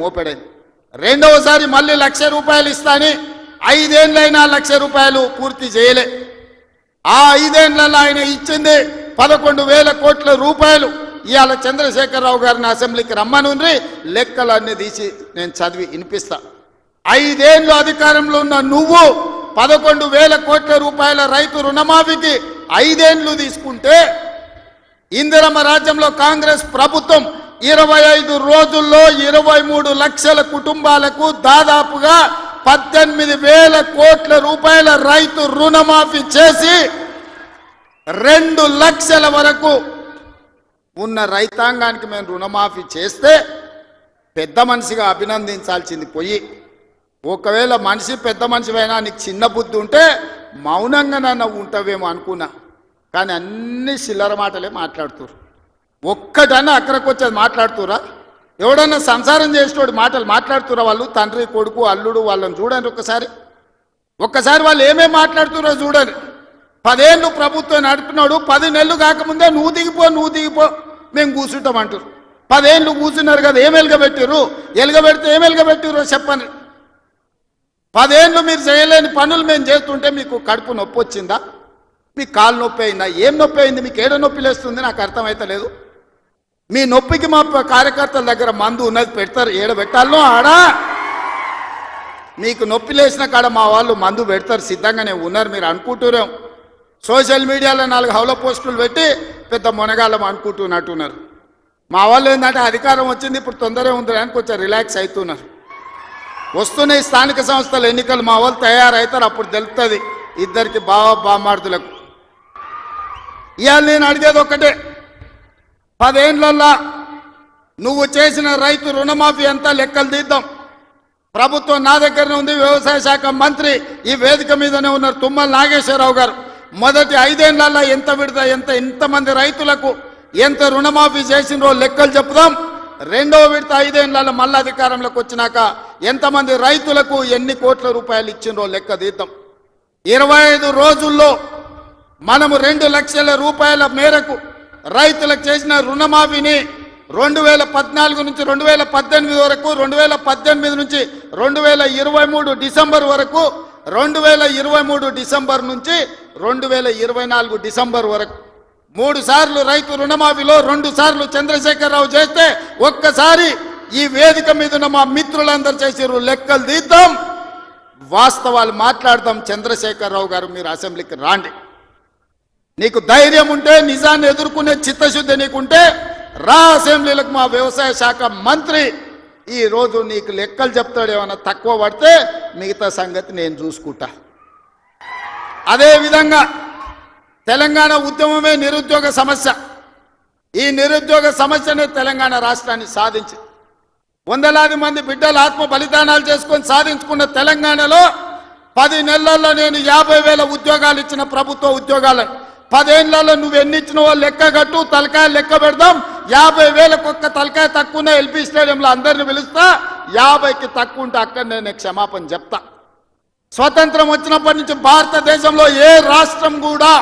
మోపెడైంది. రెండవసారి మళ్ళీ లక్ష రూపాయలు ఇస్తాని ఐదేళ్ళైనా లక్ష రూపాయలు పూర్తి చేయలే. ఆ ఐదేండ్లలో ఆయన ఇచ్చింది పదకొండు వేల కోట్ల రూపాయలు. ఇవాళ చంద్రశేఖరరావు గారిని అసెంబ్లీకి రమ్మనుండ్రి లెక్కలన్నీ తీసి నేను చదివి వినిపిస్తా. ఐదేళ్ళు అధికారంలో ఉన్న నువ్వు పదకొండు వేల కోట్ల రూపాయల రైతు రుణమాఫీకి ఐదేళ్ళు తీసుకుంటే ఇందిరమ్మ రాజ్యంలో కాంగ్రెస్ ప్రభుత్వం ఇరవై ఐదు రోజుల్లో ఇరవై మూడు లక్షల కుటుంబాలకు దాదాపుగా పద్దెనిమిది వేల కోట్ల రూపాయల రైతు రుణమాఫీ చేసి రెండు లక్షల వరకు ఉన్న రైతాంగానికి మేము రుణమాఫీ చేస్తే పెద్ద మనిషిగా అభినందించాల్సింది పోయి. ఒకవేళ మనిషి పెద్ద మనిషివైనా నీకు చిన్న బుద్ధి ఉంటే మౌనంగా నన్ను ఉంటావేమో అనుకున్నా. కానీ అన్ని చిల్లర మాటలే మాట్లాడుతురు ఒక్కటన్నా అక్కడికి వచ్చేది మాట్లాడుతురా? ఎవడన్నా సంసారం చేసేటోడు మాటలు మాట్లాడుతురా వాళ్ళు? తండ్రి కొడుకు అల్లుడు వాళ్ళని చూడండి ఒక్కసారి ఒక్కసారి వాళ్ళు ఏమేమి మాట్లాడుతున్నారో చూడండి. పదేళ్ళు ప్రభుత్వం నడుపుతున్నాడు పది నెలలు కాకముందే నువ్వు దిగిపో నువ్వు దిగిపో మేము కూర్చుంటాం అంటారు పదేళ్ళు కూర్చున్నారు కదా ఏం ఎలగబెట్టారు ఎలగబెడితే ఏం ఎలగబెట్టారో చెప్పండి. పదేళ్ళు మీరు చేయలేని పనులు మేము చేస్తుంటే మీకు కడుపు నొప్పి వచ్చిందా? మీకు కాలు నొప్పి అయిందా? ఏం నొప్పి అయింది? మీకు ఏడ నొప్పి లేస్తుంది నాకు అర్థమైతలేదు. మీ నొప్పికి మా కార్యకర్తల దగ్గర మందు ఉన్నది పెడతారు ఏడ పెట్టాలనో ఆడా. మీకు నొప్పి లేచిన కాడ మా వాళ్ళు మందు పెడతారు సిద్ధంగానే ఉన్నారు మీరు అనుకుంటున్నాం సోషల్ మీడియాలో నాలుగు హౌల పోస్టులు పెట్టి పెద్ద మునగాలం అనుకుంటున్నట్టున్నారు. మా వాళ్ళు ఏంటంటే అధికారం వచ్చింది ఇప్పుడు తొందరగా ఉంది అని కొంచెం రిలాక్స్ అవుతున్నారు వస్తున్నాయి స్థానిక సంస్థల ఎన్నికలు మా వాళ్ళు తయారవుతారు అప్పుడు తెలుస్తుంది ఇద్దరికి బావ బామార్దులకు ఇవాళ నేను అడిగేది ఒకటే పదేండ్లల్లా నువ్వు చేసిన రైతు రుణమాఫీ అంతా లెక్కలు తీద్దాం. ప్రభుత్వం నా దగ్గరనే ఉంది వ్యవసాయ శాఖ మంత్రి ఈ వేదిక మీదనే ఉన్నారు తుమ్మల నాగేశ్వరరావు గారు. మొదటి ఐదేళ్ళలో ఎంత విడత ఎంత ఎంతమంది రైతులకు ఎంత రుణమాఫీ చేసినరో లెక్కలు చెప్దాం రెండవ విడత ఐదేళ్ళలో మళ్ళీ అధికారంలోకి వచ్చినాక ఎంతమంది రైతులకు ఎన్ని కోట్ల రూపాయలు ఇచ్చినో లెక్క తీద్దాం. ఇరవై ఐదు రోజుల్లో మనము రెండు లక్షల రూపాయల మేరకు రైతులకు చేసిన రుణమాఫీని రెండు వేల పద్నాలుగు నుంచి రెండు వేల పద్దెనిమిది వరకు రెండు వేల పద్దెనిమిది నుంచి రెండు వేల ఇరవై మూడు డిసెంబర్ వరకు రెండు వేల ఇరవై మూడు డిసెంబర్ నుంచి రెండు వేల ఇరవై నాలుగు డిసెంబర్ వరకు. మూడు సార్లు రైతు రుణమాఫీలో రెండు సార్లు చంద్రశేఖరరావు చేస్తే ఒక్కసారి ఈ వేదిక మీద ఉన్న మా మిత్రులందరూ చేసారు లెక్కలు తీద్దాం. వాస్తవాలు మాట్లాడదాం. చంద్రశేఖరరావు గారు మీరు అసెంబ్లీకి రాండి. నీకు ధైర్యం ఉంటే నిజాన్ని ఎదుర్కొనే చిత్తశుద్ధి నీకుంటే రా అసెంబ్లీలకు మా వ్యవసాయ శాఖ మంత్రి ఈ రోజు నీకు లెక్కలు చెప్తాడు తక్కువ పడితే మిగతా సంగతి నేను చూసుకుంటా. అదేవిధంగా తెలంగాణ ఉద్యమమే నిరుద్యోగ సమస్య. ఈ నిరుద్యోగ సమస్యనే తెలంగాణ రాష్ట్రాన్ని సాధించి వందలాది మంది బిడ్డలు ఆత్మ బలిదానాలు చేసుకొని సాధించుకున్న తెలంగాణలో పది నెలల్లో నేను యాభై వేల ఉద్యోగాలు ఇచ్చిన ప్రభుత్వ ఉద్యోగాలను పదేళ్ళలో నువ్వు ఎన్ని ఇచ్చినవో లెక్క కట్టు తలకాయ లెక్క పెడదాం. యాభై వేలకు ఒక్క తలకాయ తక్కువనే ఎల్పీ స్టేడియంలో అందరిని పిలుస్తా. యాభైకి తక్కువ ఉంటే అక్కడ నేను క్షమాపణ చెప్తా. స్వతంత్రం వచ్చినప్పటి నుంచి భారతదేశంలో ఏ రాష్ట్రం కూడా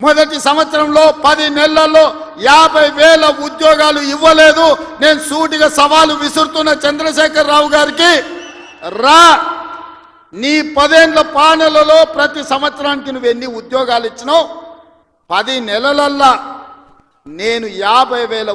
మొదటి సంవత్సరంలో పది నెలల్లో యాభై వేల ఉద్యోగాలు ఇవ్వలేదు. నేను సూటిగా సవాలు విసురుతున్న చంద్రశేఖర్ రావు గారికి రా నీ పదేండ్ల పాలనలలో ప్రతి సంవత్సరానికి నువ్వు ఎన్ని ఉద్యోగాలు ఇచ్చినావు? పది నెలలల్లా నేను యాభై వేల